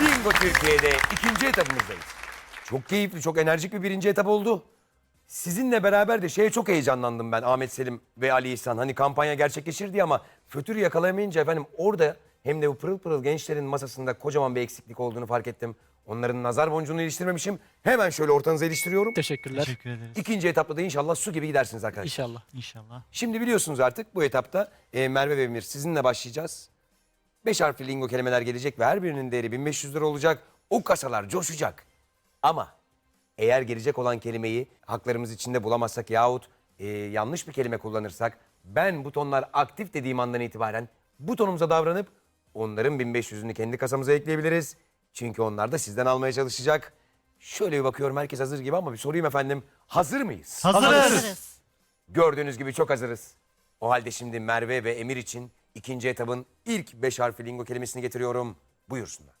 Lingo Türkiye'de ikinci etapımızdayız. Çok keyifli, çok enerjik bir birinci etap oldu. Sizinle beraber de şeye çok heyecanlandım ben Ahmet Selim ve Ali İhsan. Hani kampanya gerçekleşir diye ama fötürü yakalayamayınca efendim orada hem de bu pırıl pırıl gençlerin masasında kocaman bir eksiklik olduğunu fark ettim. Onların nazar boncuğunu iliştirmemişim. Hemen şöyle ortanıza iliştiriyorum. Teşekkürler. Teşekkür ederiz. İkinci etapta da inşallah su gibi gidersiniz arkadaşlar. İnşallah. İnşallah. Şimdi biliyorsunuz artık bu etapta e, Merve ve Emir sizinle başlayacağız. Beş harfli lingo kelimeler gelecek ve her birinin değeri 1500 lira olacak. O kasalar coşacak. Ama eğer gelecek olan kelimeyi haklarımız içinde bulamazsak yahut e, yanlış bir kelime kullanırsak ben butonlar aktif dediğim andan itibaren butonumuza davranıp onların 1500'ünü kendi kasamıza ekleyebiliriz. Çünkü onlar da sizden almaya çalışacak. Şöyle bir bakıyorum herkes hazır gibi ama bir sorayım efendim. Hazır mıyız? Hazırız. Gördüğünüz gibi çok hazırız. O halde şimdi Merve ve Emir için ikinci etabın ilk beş harfli lingo kelimesini getiriyorum. Buyursunlar.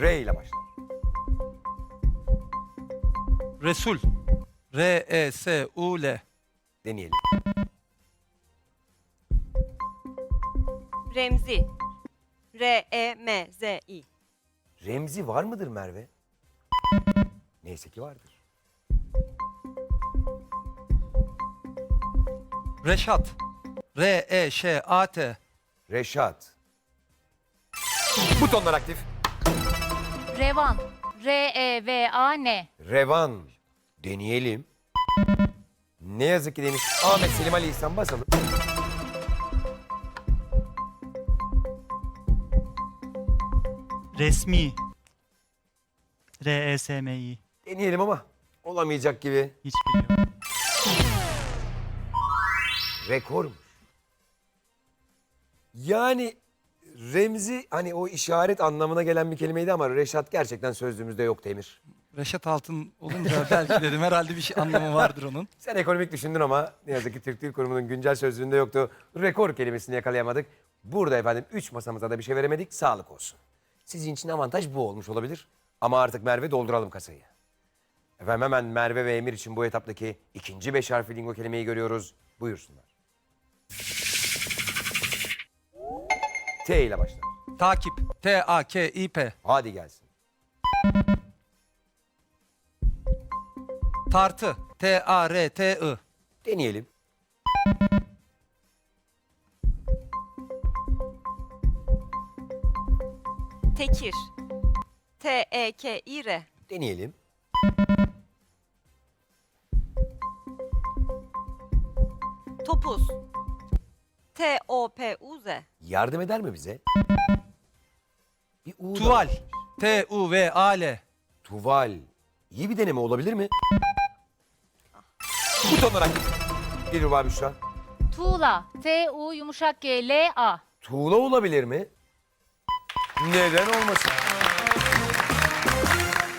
R ile başlar. Resul. R-E-S-U-L. Deneyelim. Remzi. R-E-M-Z-I. Remzi var mıdır Merve? Neyse ki vardır. Reşat. R-E-Ş-A-T. Reşat. Butonlar aktif. Revan. R-E-V-A-N. Revan. Deneyelim. Ne yazık ki demiş. Ahmet Selim Ali İhsan basalım. Resmi. R-E-S-M-I. Deneyelim ama olamayacak gibi. Hiç bilmiyorum. Rekormuş. Yani Remzi hani o işaret anlamına gelen bir kelimeydi ama Reşat gerçekten sözlüğümüzde yok Emir. Reşat Altın olunca belki dedim herhalde bir şey anlamı vardır onun. Sen ekonomik düşündün ama ne yazık ki Türk Dil Kurumu'nun güncel sözlüğünde yoktu. Rekor kelimesini yakalayamadık. Burada efendim üç masamıza da bir şey veremedik. Sağlık olsun. Sizin için avantaj bu olmuş olabilir. Ama artık Merve dolduralım kasayı. Efendim hemen Merve ve Emir için bu etaptaki ikinci beş harfli lingo kelimeyi görüyoruz. Buyursunlar. T ile başlar. Takip. T-A-K-İ-P. Hadi gelsin. Tartı. T-A-R-T-I. Deneyelim. Tekir. T-E-K-İ-R. Deneyelim. Topuz. T-O-P-U-Z. Yardım eder mi bize? Bir U da- Tuval. T-U-V-A-L. Tuval. İyi bir deneme olabilir mi? Buton olarak. Bir Ruba Büşra. Tuğla. T-U yumuşak G L-A. Tuğla olabilir mi? Neden olmasın?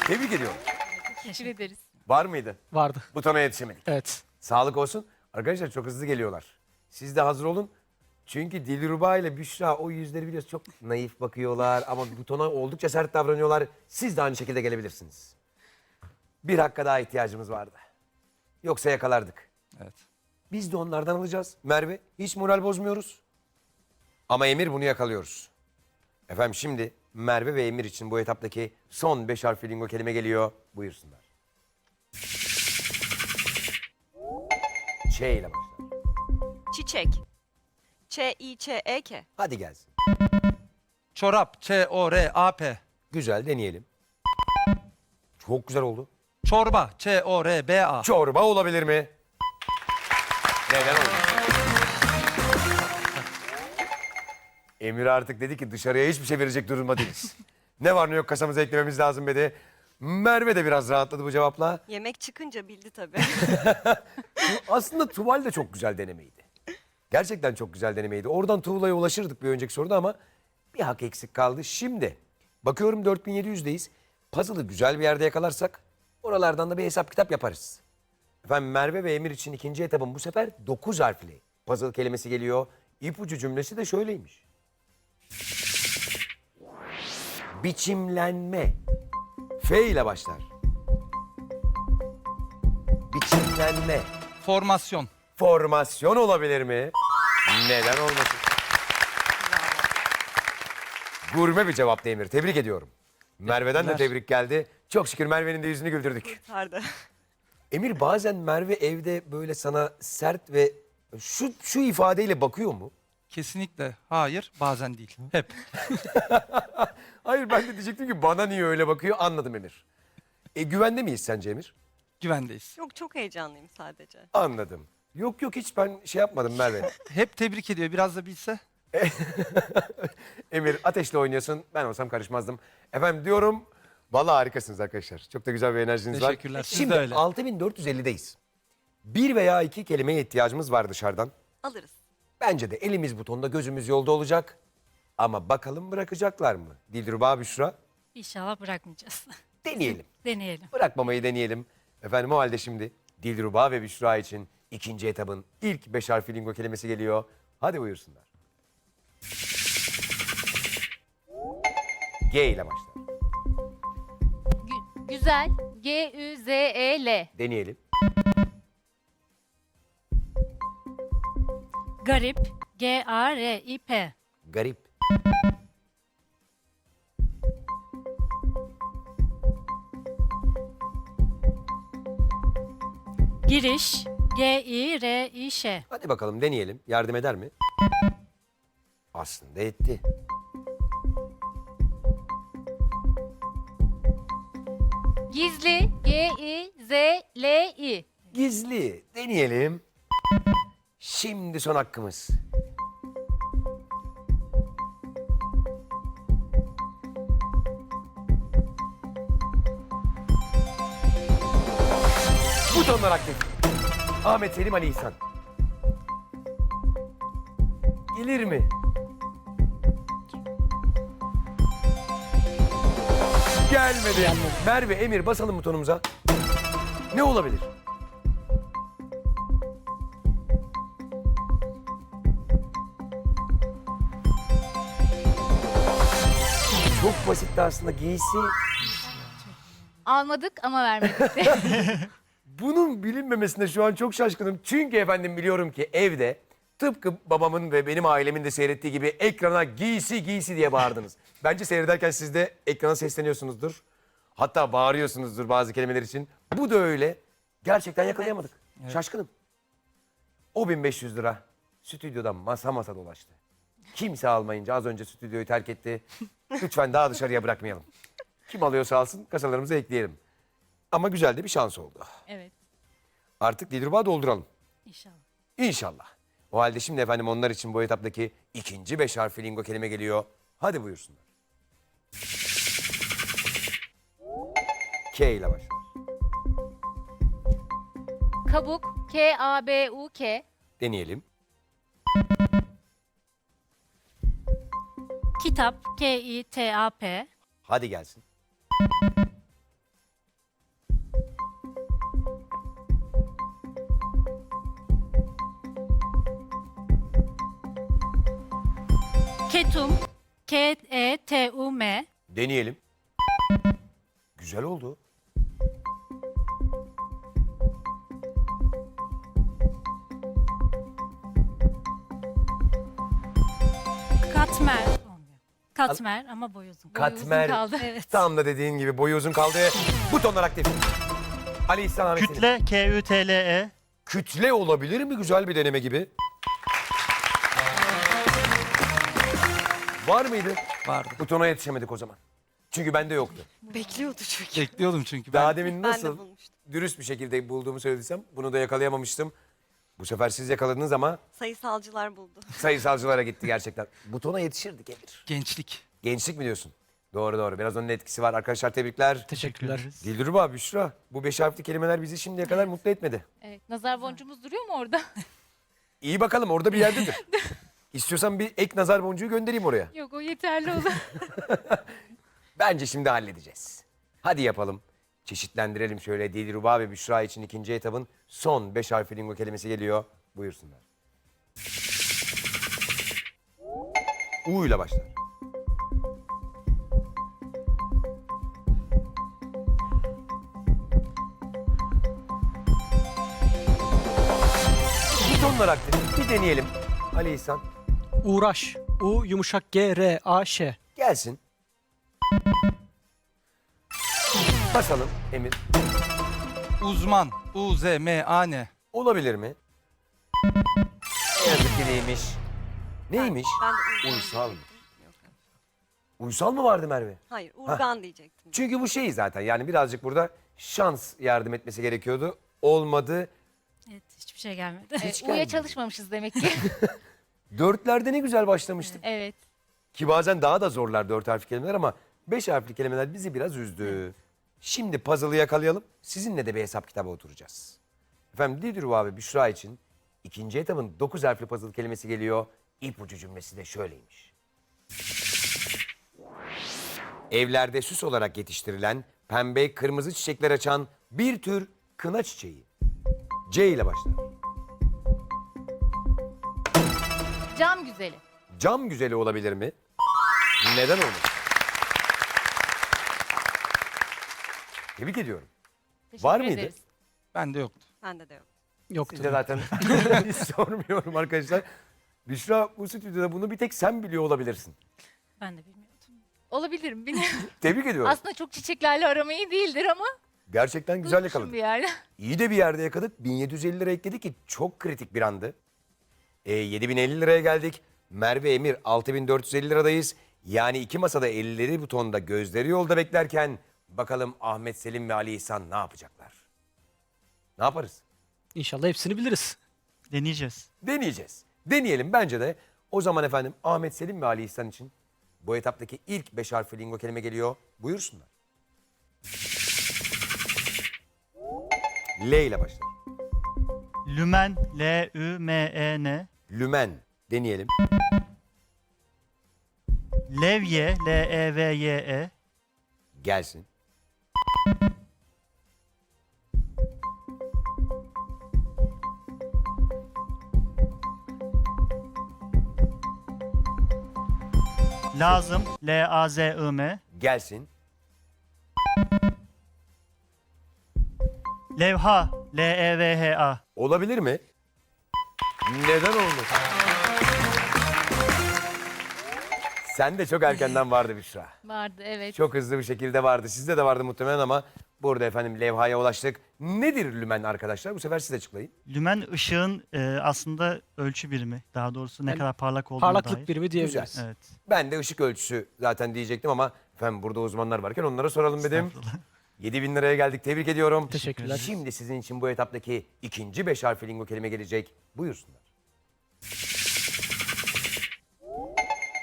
Tebrik ediyorum. Teşekkür ederiz. Var mıydı? Vardı. Butona yetişemedik. Evet. Sağlık olsun. Arkadaşlar çok hızlı geliyorlar. Siz de hazır olun. Çünkü Dilruba ile Büşra o yüzleri biliyoruz çok naif bakıyorlar ama butona oldukça sert davranıyorlar. Siz de aynı şekilde gelebilirsiniz. Bir hakka daha ihtiyacımız vardı. Yoksa yakalardık. Evet. Biz de onlardan alacağız. Merve hiç moral bozmuyoruz. Ama Emir bunu yakalıyoruz. Efendim şimdi Merve ve Emir için bu etaptaki son beş harfli lingo kelime geliyor. Buyursunlar. Ç ile başlar. Çiçek. Ç-İ-Ç-E-K. Hadi gelsin. Çorap. Ç-O-R-A-P. Güzel deneyelim. Çok güzel oldu. Çorba. Ç-O-R-B-A. Çorba olabilir mi? Neden olmasın? Emir artık dedi ki dışarıya hiçbir şey verecek durumda değiliz. ne var ne yok kasamıza eklememiz lazım dedi. Merve de biraz rahatladı bu cevapla. Yemek çıkınca bildi tabii. Aslında tuval de çok güzel denemeydi. Gerçekten çok güzel denemeydi. Oradan tuğlaya ulaşırdık bir önceki soruda ama bir hak eksik kaldı. Şimdi bakıyorum 4700'deyiz. Puzzle'ı güzel bir yerde yakalarsak oralardan da bir hesap kitap yaparız. Efendim Merve ve Emir için ikinci etapın bu sefer 9 harfli puzzle kelimesi geliyor. İpucu cümlesi de şöyleymiş. Biçimlenme. F ile başlar. Biçimlenme. Formasyon. Formasyon olabilir mi? Neden olmasın? Gurme bir cevap Emir. Tebrik ediyorum. Merve'den de tebrik geldi. Çok şükür Merve'nin de yüzünü güldürdük. Sardı. Emir bazen Merve evde böyle sana sert ve şu şu ifadeyle bakıyor mu? Kesinlikle hayır bazen değil. Hep. Hayır ben de diyecektim ki bana niye öyle bakıyor anladım Emir. E, güvende miyiz sence Emir? Güvendeyiz. Yok çok heyecanlıyım sadece. Anladım. Yok yok hiç ben şey yapmadım Merve. Hep tebrik ediyor biraz da bilse. Emir ateşle oynuyorsun. Ben olsam karışmazdım. Efendim diyorum. Vallahi harikasınız arkadaşlar. Çok da güzel bir enerjiniz var. Teşekkürler, siz Şimdi de öyle. 6450'deyiz. Bir veya iki kelimeye ihtiyacımız var dışarıdan. Alırız. Bence de elimiz butonda gözümüz yolda olacak. Ama bakalım bırakacaklar mı? Dilruba Büşra İnşallah bırakmayacağız. deneyelim. Deneyelim. Bırakmamayı deneyelim. Efendim o halde şimdi Dilruba ve Büşra için ikinci etabın ilk beş harfli lingo kelimesi geliyor. Hadi buyursunlar. G ile başlar. Gü- güzel. G-Ü-Z-E-L. Deneyelim. Garip. G-A-R-I-P. Garip. Giriş. G-I-R-İ-Ş. Hadi bakalım deneyelim. Yardım eder mi? Aslında etti. Gizli. G-I-Z-L-I. Gizli. Deneyelim. Şimdi son hakkımız. Butonlar aktif. Ahmet Selim Ali İhsan. Gelir mi? Gelmedi. Merve, Emir basalım butonumuza. Ne olabilir? Çok basitti aslında giysi. Almadık ama vermedik. Bunun bilinmemesine şu an çok şaşkınım. Çünkü efendim biliyorum ki evde tıpkı babamın ve benim ailemin de seyrettiği gibi ekrana giysi giysi diye bağırdınız. Bence seyrederken siz de ekrana sesleniyorsunuzdur. Hatta bağırıyorsunuzdur bazı kelimeler için. Bu da öyle. Gerçekten yakalayamadık. Şaşkınım. O 1500 lira stüdyoda masa masa dolaştı. Kimse almayınca az önce stüdyoyu terk etti. Lütfen daha dışarıya bırakmayalım. Kim alıyorsa alsın kasalarımıza ekleyelim. Ama güzel de bir şans oldu. Evet. Artık Dilruba dolduralım. İnşallah. İnşallah. O halde şimdi efendim onlar için bu etaptaki ikinci beş harfli lingo kelime geliyor. Hadi buyursunlar. K ile başlar. Kabuk. K-A-B-U-K. Deneyelim. Kitap. K-I-T-A-P. Hadi gelsin. Ketum. E K-E-T-U-M. Deneyelim. Güzel oldu. Katmer. Katmer ama boy uzun. Boyu uzun Katmer. kaldı. Evet. Tam da dediğin gibi boyu uzun kaldı. Butonlar aktif. Ali İhsan Ahmet Selim. Kütle K-Ü-T-L-E. Kütle olabilir mi? Güzel bir deneme gibi. Var mıydı? Vardı. Butona yetişemedik o zaman. Çünkü bende yoktu. Bekliyordu çünkü. Bekliyordum çünkü ben. Daha demin Ben de nasıl bulmuştum. dürüst bir şekilde bulduğumu söylediysem bunu da yakalayamamıştım. Bu sefer siz yakaladınız ama Sayısalcılar buldu. sayısalcılara gitti gerçekten. Butona yetişirdik Emir. Gençlik. Gençlik mi diyorsun? Doğru doğru. Biraz onun etkisi var. Arkadaşlar tebrikler. Teşekkürler. Dilruba, Büşra. Bu beş harfli kelimeler bizi şimdiye kadar mutlu etmedi. Evet. Nazar boncuğumuz duruyor mu orada? İyi bakalım orada bir yerdedir. İstiyorsan bir ek nazar boncuğu göndereyim oraya. Yok o yeterli olur. Bence şimdi halledeceğiz. Hadi yapalım. Çeşitlendirelim şöyle. Dilruba ve Büşra için ikinci etabın son beş harfli lingo kelimesi geliyor. Buyursunlar. U ile başlar. Butonlar aktif. Bir deneyelim. Ali İhsan. Uğraş. U yumuşak G R A Ş. Gelsin. Basalım Emir. Uzman. U Z M A N. Olabilir mi? Ne yazık ki değilmiş. Neymiş? Ben Urgan Uysal. diyecektim. Yok. Uysal mı vardı Merve? Hayır Urgan diyecektim. Çünkü bu şey zaten yani birazcık burada şans yardım etmesi gerekiyordu. Olmadı. Evet hiçbir şey gelmedi. Evet, U'ya çalışmamışız demek ki. Dörtlerde ne güzel başlamıştık. evet. Ki bazen daha da zorlar dört harfli kelimeler ama beş harfli kelimeler bizi biraz üzdü. Şimdi puzzle'ı yakalayalım. Sizinle de bir hesap kitaba oturacağız. Efendim Didru abi Büşra için ikinci etapın dokuz harfli puzzle kelimesi geliyor. İpucu cümlesi de şöyleymiş. Evlerde süs olarak yetiştirilen pembe kırmızı çiçekler açan bir tür kına çiçeği. C ile başlar. Cam güzeli. Cam güzeli olabilir mi? Neden olmasın? Tebrik ediyorum. Teşekkür Var mıydı? ederiz. Bende yoktu. Bende de yok. Yoktu. Size zaten hiç sormuyorum arkadaşlar. Büşra bu stüdyoda bunu bir tek sen biliyor olabilirsin. Ben de bilmiyordum. Olabilirim bilmiyorum. Tebrik ediyorum. Aslında çok çiçeklerle aramayı değildir ama Gerçekten güzel bulmuşum yakaladın. bir yerde. İyi de bir yerde yakaladık. 1750 lira ekledi ki çok kritik bir andı. E, 7050 liraya geldik. Merve Emir 6450 liradayız. Yani iki masada elleri butonda gözleri yolda beklerken bakalım Ahmet Selim ve Ali İhsan ne yapacaklar? Ne yaparız? İnşallah hepsini biliriz. Deneyeceğiz. Deneyeceğiz. Deneyelim bence de. O zaman efendim Ahmet Selim ve Ali İhsan için bu etaptaki ilk beş harfli lingo kelime geliyor. Buyursunlar. L ile başlar. Lümen, L-Ü-M-E-N. Lümen deneyelim. Levye, L-E-V-Y-E. Gelsin. Lazım, L-A-Z-I-M. Gelsin. Levha, L-E-V-H-A. Olabilir mi? Neden olmasın? Sen de çok erkenden vardı Büşra. Vardı evet. Çok hızlı bir şekilde vardı. Sizde de vardı muhtemelen ama burada efendim levhaya ulaştık. Nedir lümen arkadaşlar? Bu sefer siz açıklayın. Lümen ışığın e, aslında ölçü birimi. Daha doğrusu ne Yani kadar parlak olduğuna Parlaklık dair. birimi diyebiliriz. Güzel. Evet. Ben de ışık ölçüsü zaten diyecektim ama efendim burada uzmanlar varken onlara soralım dedim. Estağfurullah. 7000 liraya geldik. Tebrik ediyorum. Teşekkürler. Şimdi sizin için bu etaptaki ikinci beş harfli lingo kelime gelecek. Buyursunlar.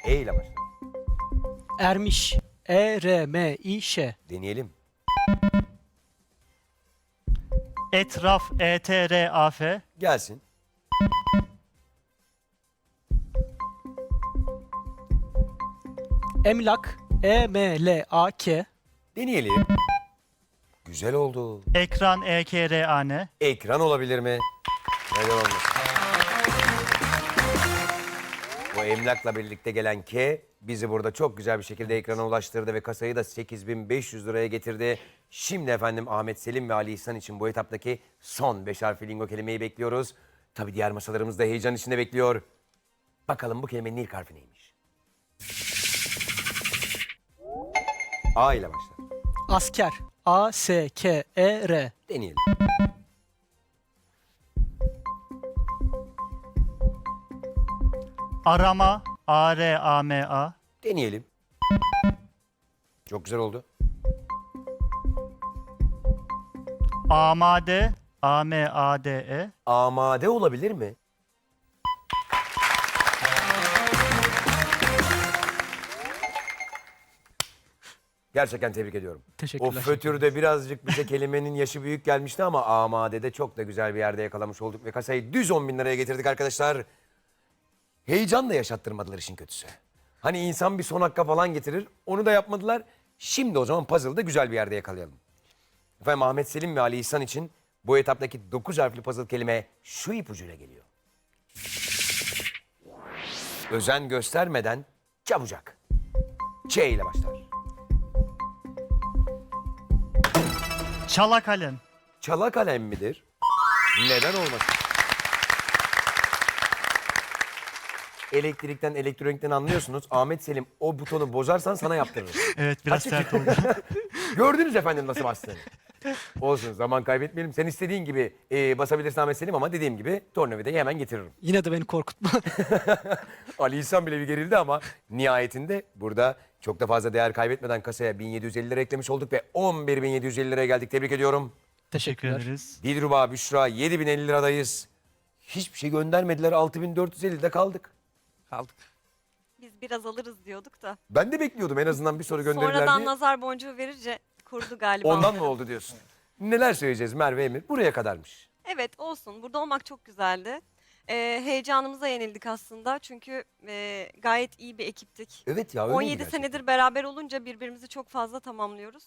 E ile başlar. Ermiş. E E-R-M-İ-Ş. Deneyelim. Etraf, E E-T-R-A-F. Gelsin. Emlak. E E-M-L-A-K. Deneyelim. Güzel oldu. Ekran, E E-K-R-A-N. Ekran olabilir mi? Neden olmasın? Bu emlakla birlikte gelen K bizi burada çok güzel bir şekilde ekrana ulaştırdı ve kasayı da 8500 liraya getirdi. Şimdi efendim Ahmet Selim ve Ali İhsan için bu etaptaki son beş harfli lingo kelimeyi bekliyoruz. Tabii diğer masalarımız da heyecan içinde bekliyor. Bakalım bu kelimenin ilk harfi neymiş? A ile başlar. Asker. A-S-K-E-R. Deneyelim. Arama, A-R-A-M-A. Deneyelim. Çok güzel oldu. Amade, A-M-A-D-E. Amade olabilir mi? Gerçekten tebrik ediyorum. O Teşekkürler. fötürde birazcık bize kelimenin yaşı büyük gelmişti ama Amade'de çok da güzel bir yerde yakalamış olduk ve kasayı düz 10 bin liraya getirdik arkadaşlar. Heyecan da yaşattırmadılar işin kötüsü. Hani insan bir son hakka falan getirir onu da yapmadılar. Şimdi o zaman puzzle'da güzel bir yerde yakalayalım. Efendim Ahmet Selim ve Ali İhsan için bu etaptaki 9 harfli puzzle kelime şu ipucuyla geliyor. Özen göstermeden çabucak. Ç ile başlar. Çala kalem. Çala kalem midir? Neden olmasın? elektrikten, elektronikten anlıyorsunuz. Ahmet Selim o butonu bozarsan sana yaptırır. Evet biraz Açık. sert oldu. Gördünüz efendim nasıl bastığını. Olsun zaman kaybetmeyelim. Sen istediğin gibi e, basabilirsin Ahmet Selim ama dediğim gibi tornavidayı hemen getiririm. Yine de beni korkutma. Ali İhsan bile bir gerildi ama nihayetinde burada çok da fazla değer kaybetmeden kasaya 1750 lira eklemiş olduk ve 11.750 liraya geldik. Tebrik ediyorum. Teşekkür ederiz. Dilruba, Büşra 7050 liradayız. Hiçbir şey göndermediler. 6450'de kaldık. Kaldık. Biz biraz alırız diyorduk da. Ben de bekliyordum en azından bir soru gönderirler Sonradan diye. nazar boncuğu verince kurdu galiba. Ondan mı oldu diyorsun? Neler söyleyeceğiz Merve Emir? Buraya kadarmış. Evet olsun. Burada olmak çok güzeldi. Ee, heyecanımıza yenildik aslında. Çünkü e, gayet iyi bir ekiptik. Evet ya öyleydi 17 gerçekten. senedir beraber olunca birbirimizi çok fazla tamamlıyoruz.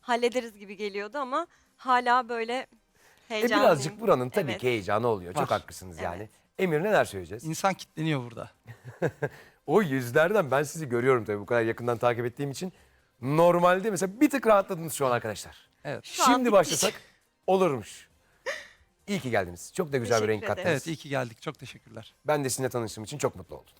Hallederiz gibi geliyordu ama hala böyle E heyecanlıyım. birazcık buranın tabii Evet. ki heyecanı oluyor. Çok Var. haklısınız Evet. yani. Emir neler söyleyeceğiz? İnsan kitleniyor burada. O yüzlerden ben sizi görüyorum tabii bu kadar yakından takip ettiğim için. Normalde mesela bir tık rahatladınız şu an arkadaşlar. Evet. Şu an Şimdi bitmiş. başlasak olurmuş. İyi ki geldiniz. Çok da güzel bir Teşekkür renk kattınız. ederim. Evet iyi ki geldik. Çok teşekkürler. Ben de sizinle tanıştığım için çok mutlu oldum.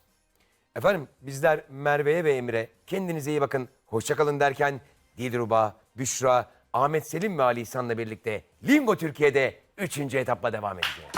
Efendim bizler Merve'ye ve Emre kendinize iyi bakın. Hoşçakalın derken Dilruba, Büşra, Ahmet Selim ve Ali İhsan'la birlikte Lingo Türkiye'de 3. etapla devam edeceğiz.